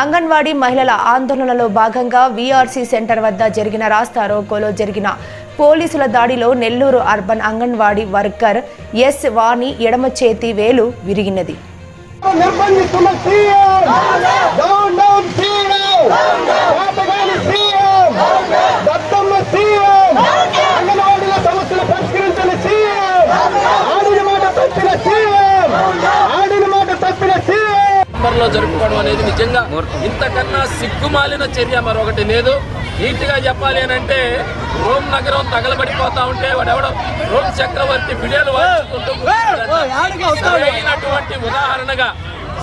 అంగన్వాడీ మహిళల ఆందోళనలో భాగంగా వీఆర్సీ సెంటర్ వద్ద జరిగిన రాస్తా రోకోలో జరిగిన పోలీసుల దాడిలో Nellore urban anganwadi worker S Vani ఎడమ చేతి వేలు విరిగినది. లో జరుపుకోవడం అనేది నిజంగా ఇంతకన్నా సిగ్గుమాలిన చర్య మరొకటి లేదు. నీట్గా చెప్పాలి అని అంటే రోమ్ నగరం తగలబడిపోతా ఉంటే వాడెవడో? రోమ్ చక్రవర్తి కూర్చున్నాడు. సరైనటువంటి ఉదాహరణగా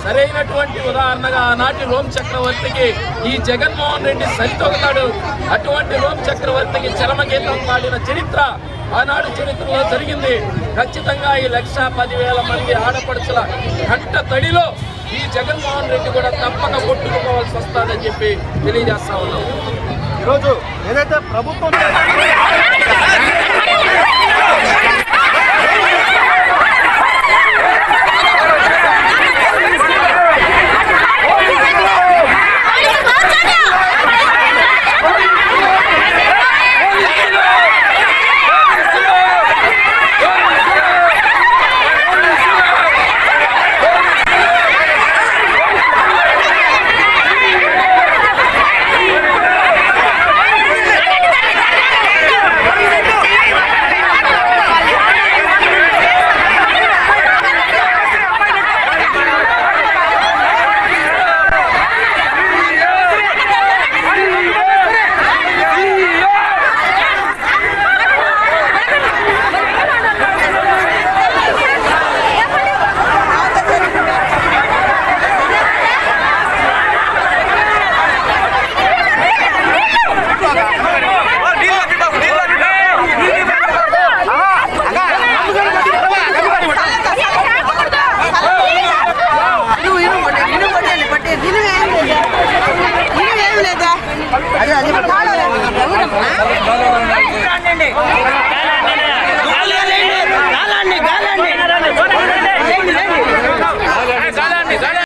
సరైనటువంటి ఉదాహరణగా ఆనాటి రోమ్ చక్రవర్తికి ఈ జగన్మోహన్ రెడ్డి సరితొగతాడు. అటువంటి రోమ్ చక్రవర్తికి చరమగీతం పాడిన చరిత్ర ఆనాడు చరిత్రలో జరిగింది. ఖచ్చితంగా ఈ లక్ష పదివేల మంది ఆడపడుచుల గంట తడిలో ఈ జగన్మోహన్ రెడ్డి కూడా తప్పక కొట్టుకుపోవాల్సి వస్తుందని చెప్పి తెలియజేస్తా ఉన్నాం. ఈరోజు ఏదైతే ప్రభుత్వం